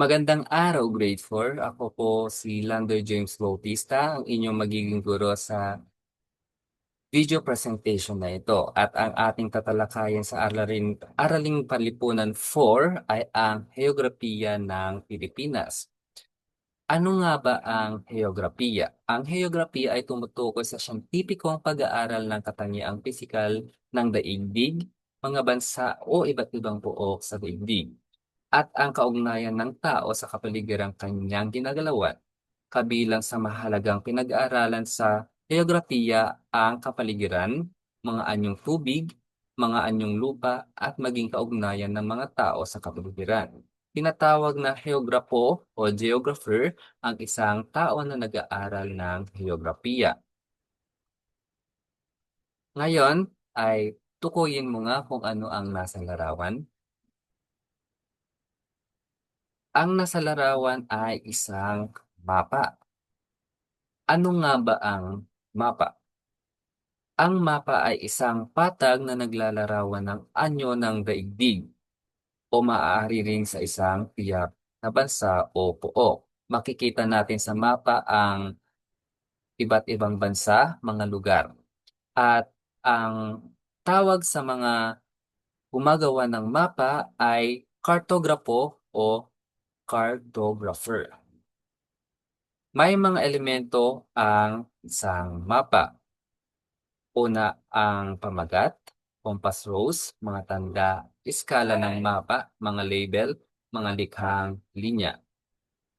Magandang araw, Grade 4. Ako po si Lander James Bautista, ang inyong magiging guro sa video presentation na ito. At ang ating tatalakayin sa Araling, Araling Panlipunan 4 ay ang Heograpiya ng Pilipinas. Ano nga ba ang heograpiya? Ang heograpiya ay tumutukoy sa siyentipikong pag-aaral ng katangiang pisikal ng daigdig, mga bansa o iba't ibang buok sa daigdig at ang kaugnayan ng tao sa kapaligirang kanyang ginagalawan. Kabilang sa mahalagang pinag-aaralan sa heograpiya ang kapaligiran, mga anyong tubig, mga anyong lupa at maging kaugnayan ng mga tao sa kapaligiran. Tinatawag na heograpo o geographer ang isang tao na nag-aaral ng heograpiya. Ngayon ay tukuyin mo nga kung ano ang nasa larawan. Ang nasa larawan ay isang mapa. Ano nga ba ang mapa? Ang mapa ay isang patag na naglalarawan ng anyo ng daigdig o maaari rin sa isang tiyak na bansa o pook. Makikita natin sa mapa ang iba't ibang bansa, mga lugar. At ang tawag sa mga gumagawa ng mapa ay kartograpo o cartographer. May mga elemento ang isang mapa. Una ang pamagat, compass rose, mga tanda, iskala ng mapa, mga label, mga likhang linya.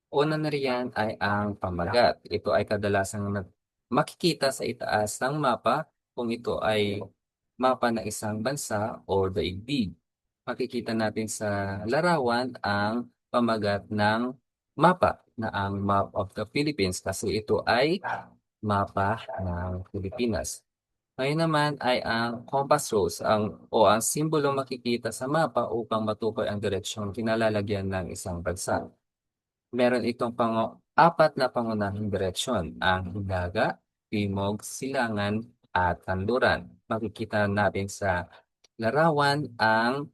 Una na riyan ay ang pamagat. Ito ay kadalasang makikita sa itaas ng mapa kung ito ay mapa ng isang bansa o daigdig. Makikita natin sa larawan ang pamagat ng mapa na ang Map of the Philippines kasi ito ay mapa ng Pilipinas. Ngayon naman ay ang compass rose ang, o ang simbolo makikita sa mapa upang matukoy ang direksyon kinalalagyan ng isang bansa. Meron itong pang apat na pangunahing direksyon, ang hilaga, timog, silangan, at kanluran. Makikita natin sa larawan ang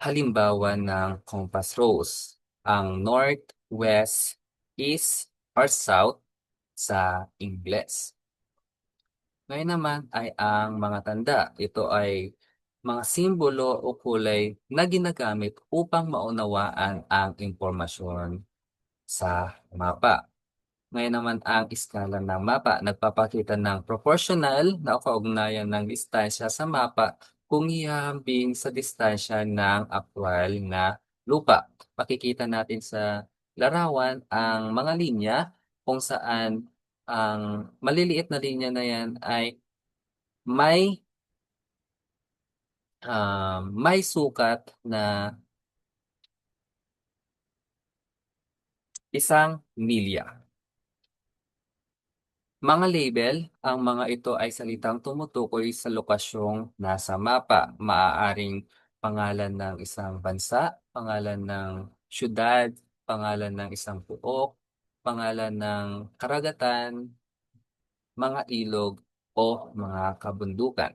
halimbawa ng compass rose, ang north, west, east, or south sa Ingles. Ngayon naman ay ang mga tanda. Ito ay mga simbolo o kulay na ginagamit upang maunawaan ang impormasyon sa mapa. Ngayon naman ang iskala ng mapa. Nagpapakita ng proportional na kaugnayan ng distansya sa mapa kung ihahambing sa distansya ng aktwal na lupa. Makikita natin sa larawan ang mga linya kung saan ang maliliit na linya na yan ay may uh, may sukat na isang milya. Mga label, ang mga ito ay salitang tumutukoy sa lokasyong nasa mapa. Maaaring pangalan ng isang bansa, pangalan ng syudad, pangalan ng isang puok, pangalan ng karagatan, mga ilog o mga kabundukan.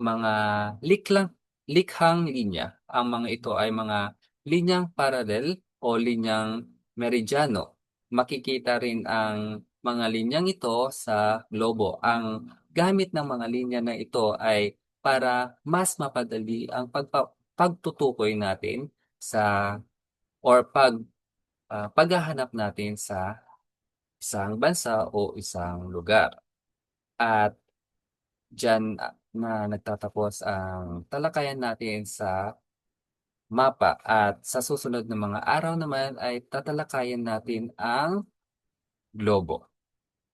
Mga liklang, likhang linya. Ang mga ito ay mga linyang paralel o linyang meridiano. Makikita rin ang mga linyang ito sa globo. Ang gamit ng mga linya na ito ay para mas mapadali ang pagpa- pagtutukoy natin sa or pag uh, paghahanap natin sa isang bansa o isang lugar. At dyan uh, na nagtatapos ang talakayan natin sa mapa at sa susunod na mga araw naman ay tatalakayan natin ang globo.